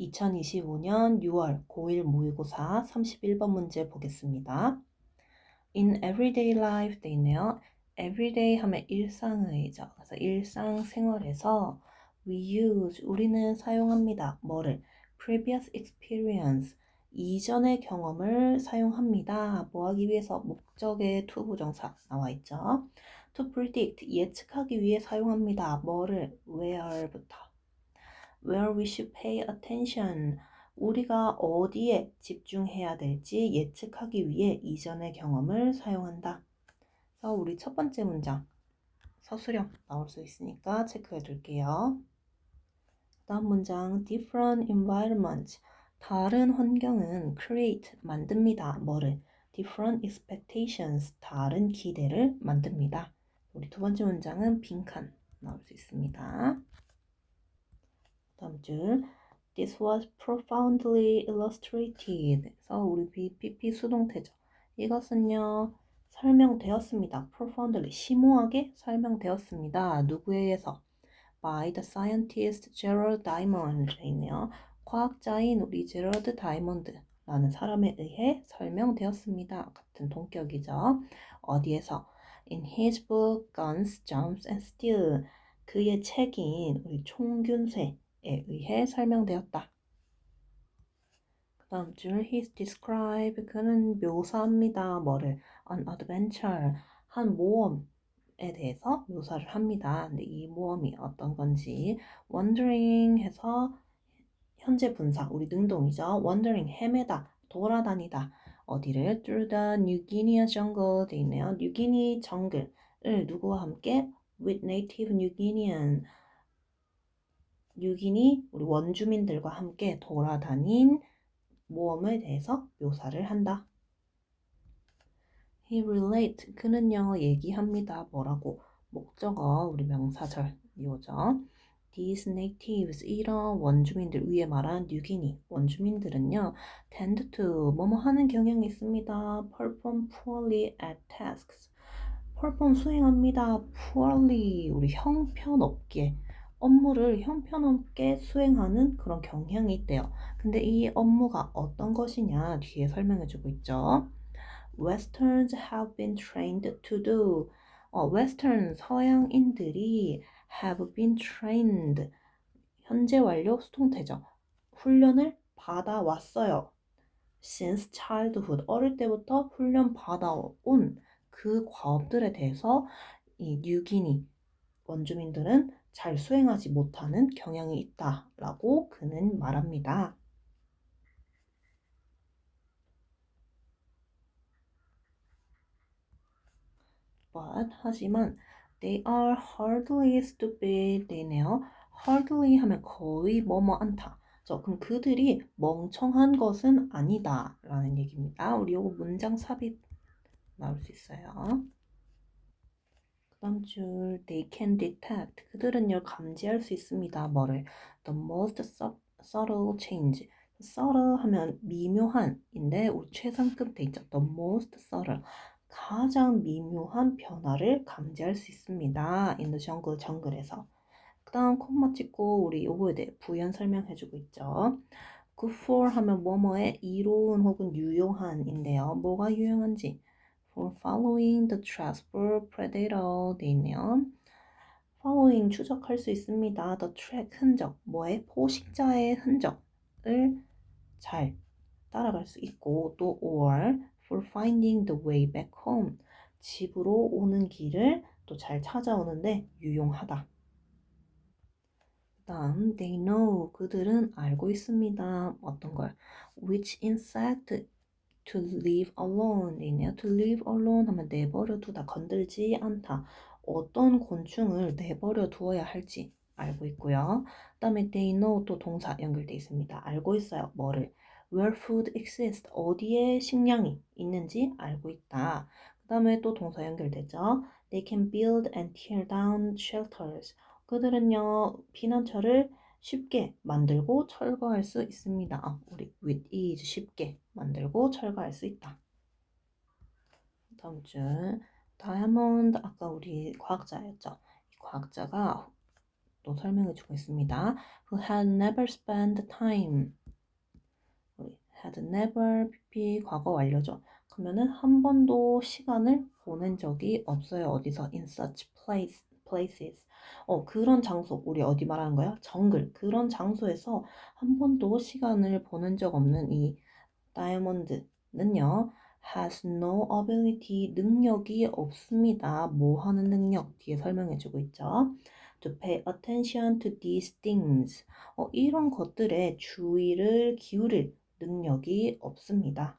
2025년 6월 고1 모의고사 31번 문제 보겠습니다. In everyday life 돼 있네요. everyday 하면 일상의죠. 그래서 일상 생활에서 we use 우리는 사용합니다. 뭐를? previous experience 이전의 경험을 사용합니다. 뭐 하기 위해서 목적의 to 부정사 나와 있죠. to predict 예측하기 위해 사용합니다. 뭐를? where부터 where we should pay attention. 우리가 어디에 집중해야 될지 예측하기 위해 이전의 경험을 사용한다. 그래서 우리 첫 번째 문장 서술형 나올 수 있으니까 체크해 둘게요. 다음 문장 different environment 다른 환경은 create 만듭니다. 뭐를? different expectations 다른 기대를 만듭니다. 우리 두 번째 문장은 빈칸 나올 수 있습니다. 다음 줄 This was profoundly illustrated. 그래서 우리 BPP 수동태죠. 이것은요 설명되었습니다. profoundly 심오하게 설명되었습니다. 누구에 의해서? by the scientist Gerald Diamond 있네요. 과학자인 우리 제럴드 다이몬드라는 사람에 의해 설명되었습니다. 같은 동격이죠. 어디에서? In his book Guns, Jumps and Steel 그의 책인 우리 총균쇠 에 의해 설명되었다. 그 다음 줄 He's describe 그는 묘사합니다. 뭐를? An adventure 한 모험 에 대해서 묘사를 합니다. 근데 이 모험이 어떤 건지 wandering 해서 현재 분사 우리 능동이죠. wandering 헤매다 돌아다니다 어디를 through the New Guinea jungle 돼 있네요. 뉴기니 정글을 누구와 함께 with native New Guinean 뉴기니 우리 원주민들과 함께 돌아다닌 모험에 대해서 묘사를 한다. He relate 그는요 얘기합니다. 뭐라고 목적어 우리 명사절 이오죠. These natives 이런 원주민들 위에 말한 뉴기니 원주민들은요 tend to 뭐뭐 하는 경향이 있습니다. perform poorly at tasks. perform 수행합니다. poorly 우리 형편없게 업무를 형편없게 수행하는 그런 경향이 있대요. 근데 이 업무가 어떤 것이냐 뒤에 설명해주고 있죠. Westerns have been trained to do. 어, Western 서양인들이 have been trained. 현재 완료 수동태죠. 훈련을 받아왔어요. Since childhood. 어릴 때부터 훈련 받아온 그 과업들에 대해서 이 뉴기니 원주민들은 잘 수행하지 못하는 경향이 있다라고 그는 말합니다. 하지만 they are hardly stupid이네요. hardly 하면 거의 뭐뭐 않다. 저 그럼 그들이 멍청한 것은 아니다 라는 얘기입니다. 우리 요거 문장 삽입 나올 수 있어요. 다음 줄 they can detect 그들은요 감지할 수 있습니다. 뭐를 the most subtle change subtle 하면 미묘한인데 우리 최상급 돼 있죠. the most subtle 가장 미묘한 변화를 감지할 수 있습니다. in the jungle 정글에서 그 다음 콤마 찍고 우리 요거에 대해 부연 설명해주고 있죠. good for 하면 뭐뭐에 이로운 혹은 유용한인데요. 뭐가 유용한지 for following the transfer predator 돼 있네요. following 추적할 수 있습니다. the track 흔적 뭐의 포식자의 흔적을 잘 따라갈 수 있고 또 or for finding the way back home 집으로 오는 길을 또 잘 찾아오는데 유용하다. 다음 they know 그들은 알고 있습니다. 어떤 걸 which insect to leave alone 있네요. to leave alone 하면 내버려 두다, 건들지 않다. 어떤 곤충을 내버려 두어야 할지 알고 있고요. 그 다음에 they know 또 동사 연결돼 있습니다. 알고 있어요. 뭐를? where food exists 어디에 식량이 있는지 알고 있다. 그 다음에 또 동사 연결되죠. they can build and tear down shelters 그들은요 피난처를 쉽게 만들고 철거할 수 있습니다. 아, 우리 with ease 쉽게 만들고 철거할 수 있다. 다음 줄 다이아몬드 아까 우리 과학자였죠. 이 과학자가 또 설명해 주고 있습니다. Who had never spent time. 우리 had never PP 과거 완료죠. 그러면은 한 번도 시간을 보낸 적이 없어요. 어디서 in such place places. 어 그런 장소 우리 어디 말하는 거야? 정글 그런 장소에서 한 번도 시간을 보낸 적 없는 이 다이아몬드는요. has no ability 능력이 없습니다. 뭐 하는 능력 뒤에 설명해 주고 있죠. to pay attention to these things. 어, 이런 것들에 주의를 기울일 능력이 없습니다.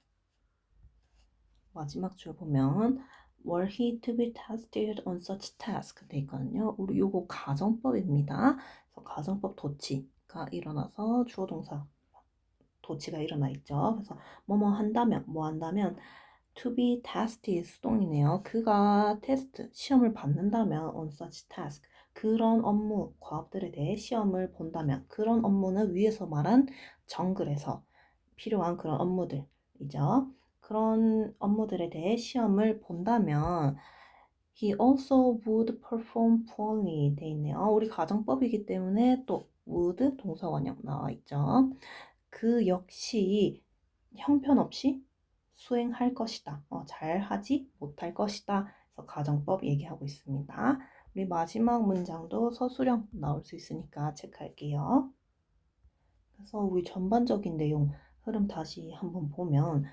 마지막 줄 보면 were he to be tested on such task 돼 있거든요. 우리 요거 가정법입니다. 그래서 가정법 도치가 일어나서 주어 동사 도치가 일어나 있죠. 그래서 뭐뭐 한다면 뭐 한다면 to be tested 수동이네요. 그가 테스트 시험을 받는다면 on such task 그런 업무 과업들에 대해 시험을 본다면 그런 업무는 위에서 말한 정글에서 필요한 그런 업무들이죠. 그런 업무들에 대해 시험을 본다면 he also would perform poorly 돼 있네요. 우리 가정법이기 때문에 또 would 동사 원형 나와 있죠. 그 역시 형편없이 수행할 것이다. 어, 잘 하지 못할 것이다. 그래서 가정법 얘기하고 있습니다. 우리 마지막 문장도 서술형 나올 수 있으니까 체크할게요. 그래서 우리 전반적인 내용 흐름 다시 한번 보면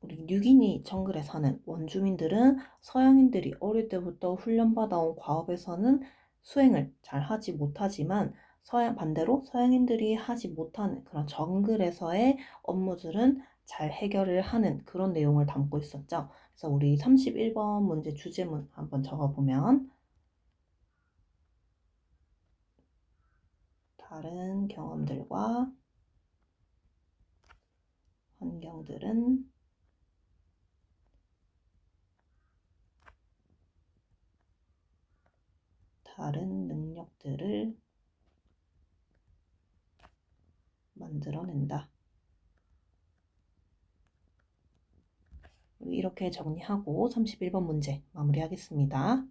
우리 뉴기니 정글에 사는 원주민들은 서양인들이 어릴 때부터 훈련받아온 과업에서는 수행을 잘 하지 못하지만 서양 반대로 서양인들이 하지 못하는 그런 정글에서의 업무들은 잘 해결을 하는 그런 내용을 담고 있었죠. 그래서 우리 31번 문제 주제문 한번 적어보면 다른 경험들과 환경들은 다른 능력들을 만들어낸다. 이렇게 정리하고 31번 문제 마무리하겠습니다.